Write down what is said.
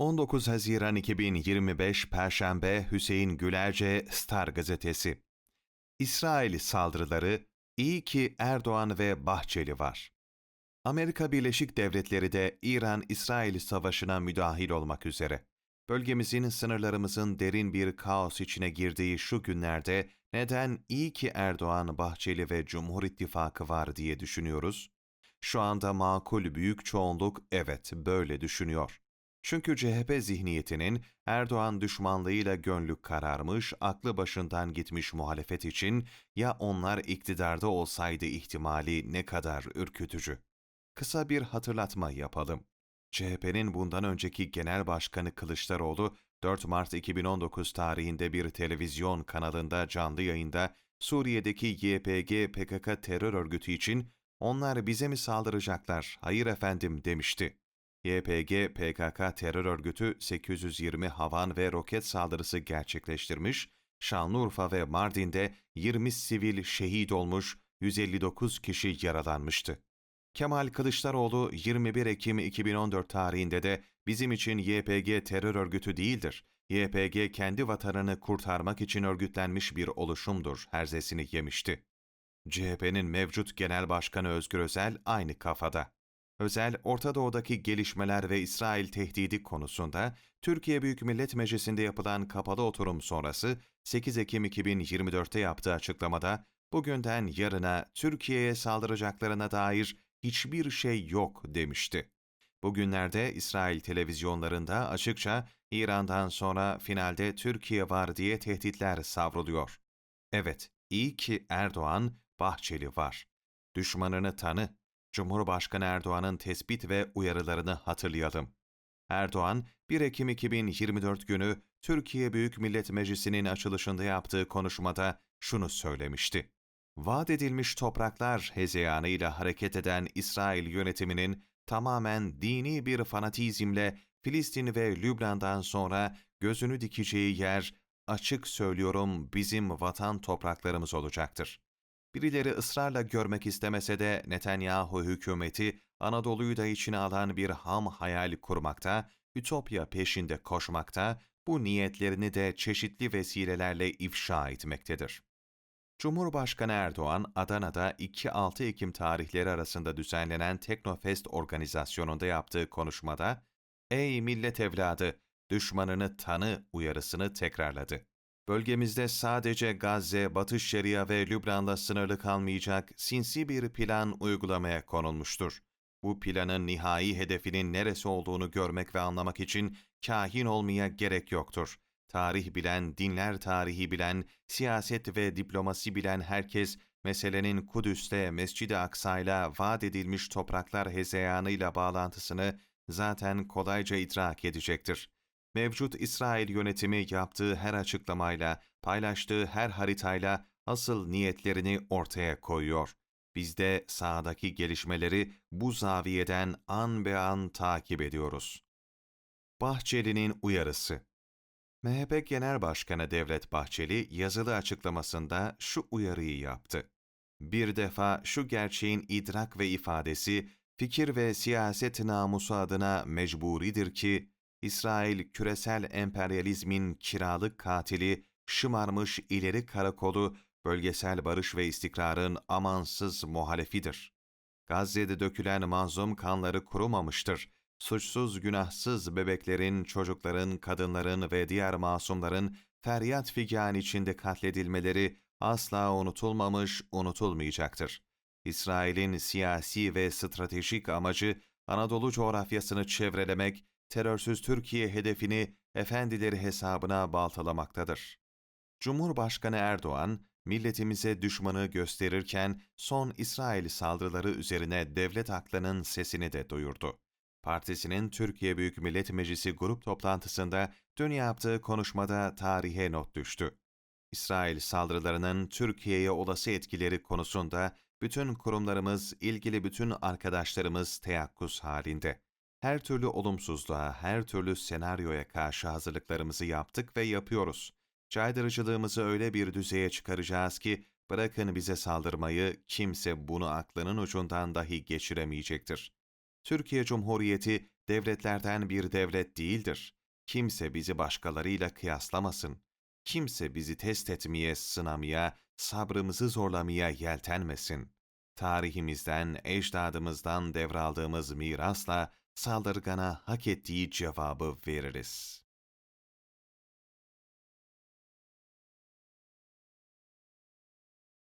19 Haziran 2025 Perşembe Hüseyin Gülerce Star Gazetesi İsrail saldırıları iyi ki Erdoğan ve Bahçeli var. Amerika Birleşik Devletleri de İran-İsrail savaşına müdahil olmak üzere. Bölgemizin sınırlarımızın derin bir kaos içine girdiği şu günlerde neden iyi ki Erdoğan, Bahçeli ve Cumhur İttifakı var diye düşünüyoruz? Şu anda makul büyük çoğunluk evet böyle düşünüyor. Çünkü CHP zihniyetinin Erdoğan düşmanlığıyla gönlü kararmış, aklı başından gitmiş muhalefet için ya onlar iktidarda olsaydı ihtimali ne kadar ürkütücü. Kısa bir hatırlatma yapalım. CHP'nin bundan önceki Genel Başkanı Kılıçdaroğlu 4 Mart 2019 tarihinde bir televizyon kanalında canlı yayında Suriye'deki YPG PKK terör örgütü için onlar bize mi saldıracaklar, hayır efendim demişti. YPG PKK terör örgütü 820 havan ve roket saldırısı gerçekleştirmiş, Şanlıurfa ve Mardin'de 20 sivil şehit olmuş, 159 kişi yaralanmıştı. Kemal Kılıçdaroğlu 21 Ekim 2014 tarihinde de bizim için YPG terör örgütü değildir. YPG kendi vatanını kurtarmak için örgütlenmiş bir oluşumdur herzesini yemişti. CHP'nin mevcut Genel Başkanı Özgür Özel aynı kafada. Özel, Orta Doğu'daki gelişmeler ve İsrail tehdidi konusunda Türkiye Büyük Millet Meclisi'nde yapılan kapalı oturum sonrası 8 Ekim 2024'te yaptığı açıklamada bugünden yarına Türkiye'ye saldıracaklarına dair hiçbir şey yok demişti. Bugünlerde İsrail televizyonlarında açıkça İran'dan sonra finalde Türkiye var diye tehditler savruluyor. Evet, iyi ki Erdoğan, Bahçeli var. Düşmanını tanı, Cumhurbaşkanı Erdoğan'ın tespit ve uyarılarını hatırlayalım. Erdoğan, 1 Ekim 2024 günü Türkiye Büyük Millet Meclisi'nin açılışında yaptığı konuşmada şunu söylemişti. Vaat edilmiş topraklar hezeyanıyla hareket eden İsrail yönetiminin tamamen dini bir fanatizmle Filistin ve Lübnan'dan sonra gözünü dikeceği yer, açık söylüyorum bizim vatan topraklarımız olacaktır. Birileri ısrarla görmek istemese de Netanyahu hükümeti Anadolu'yu da içine alan bir ham hayal kurmakta, ütopya peşinde koşmakta, bu niyetlerini de çeşitli vesilelerle ifşa etmektedir. Cumhurbaşkanı Erdoğan, Adana'da 2-6 Ekim tarihleri arasında düzenlenen Teknofest organizasyonunda yaptığı konuşmada, ''Ey millet evladı, düşmanını tanı'' uyarısını tekrarladı. Bölgemizde sadece Gazze, Batı Şeria ve Lübnan'la sınırlı kalmayacak sinsi bir plan uygulamaya konulmuştur. Bu planın nihai hedefinin neresi olduğunu görmek ve anlamak için kahin olmaya gerek yoktur. Tarih bilen, dinler tarihi bilen, siyaset ve diplomasi bilen herkes, meselenin Kudüs'te Mescid-i Aksa'yla vaat edilmiş topraklar hezeyanıyla bağlantısını zaten kolayca idrak edecektir mevcut İsrail yönetimi yaptığı her açıklamayla, paylaştığı her haritayla asıl niyetlerini ortaya koyuyor. Biz de sahadaki gelişmeleri bu zaviyeden an be an takip ediyoruz. Bahçeli'nin uyarısı MHP Genel Başkanı Devlet Bahçeli yazılı açıklamasında şu uyarıyı yaptı. Bir defa şu gerçeğin idrak ve ifadesi, fikir ve siyaset namusu adına mecburidir ki, İsrail küresel emperyalizmin kiralık katili, şımarmış ileri karakolu, bölgesel barış ve istikrarın amansız muhalefidir. Gazze'de dökülen mazlum kanları kurumamıştır. Suçsuz günahsız bebeklerin, çocukların, kadınların ve diğer masumların feryat figan içinde katledilmeleri asla unutulmamış, unutulmayacaktır. İsrail'in siyasi ve stratejik amacı Anadolu coğrafyasını çevrelemek, terörsüz Türkiye hedefini efendileri hesabına baltalamaktadır. Cumhurbaşkanı Erdoğan, milletimize düşmanı gösterirken son İsrail saldırıları üzerine devlet aklının sesini de duyurdu. Partisinin Türkiye Büyük Millet Meclisi grup toplantısında dün yaptığı konuşmada tarihe not düştü. İsrail saldırılarının Türkiye'ye olası etkileri konusunda bütün kurumlarımız, ilgili bütün arkadaşlarımız teyakkuz halinde her türlü olumsuzluğa, her türlü senaryoya karşı hazırlıklarımızı yaptık ve yapıyoruz. Caydırıcılığımızı öyle bir düzeye çıkaracağız ki, bırakın bize saldırmayı, kimse bunu aklının ucundan dahi geçiremeyecektir. Türkiye Cumhuriyeti, devletlerden bir devlet değildir. Kimse bizi başkalarıyla kıyaslamasın. Kimse bizi test etmeye, sınamaya, sabrımızı zorlamaya yeltenmesin. Tarihimizden, ecdadımızdan devraldığımız mirasla saldırgana hak ettiği cevabı veririz.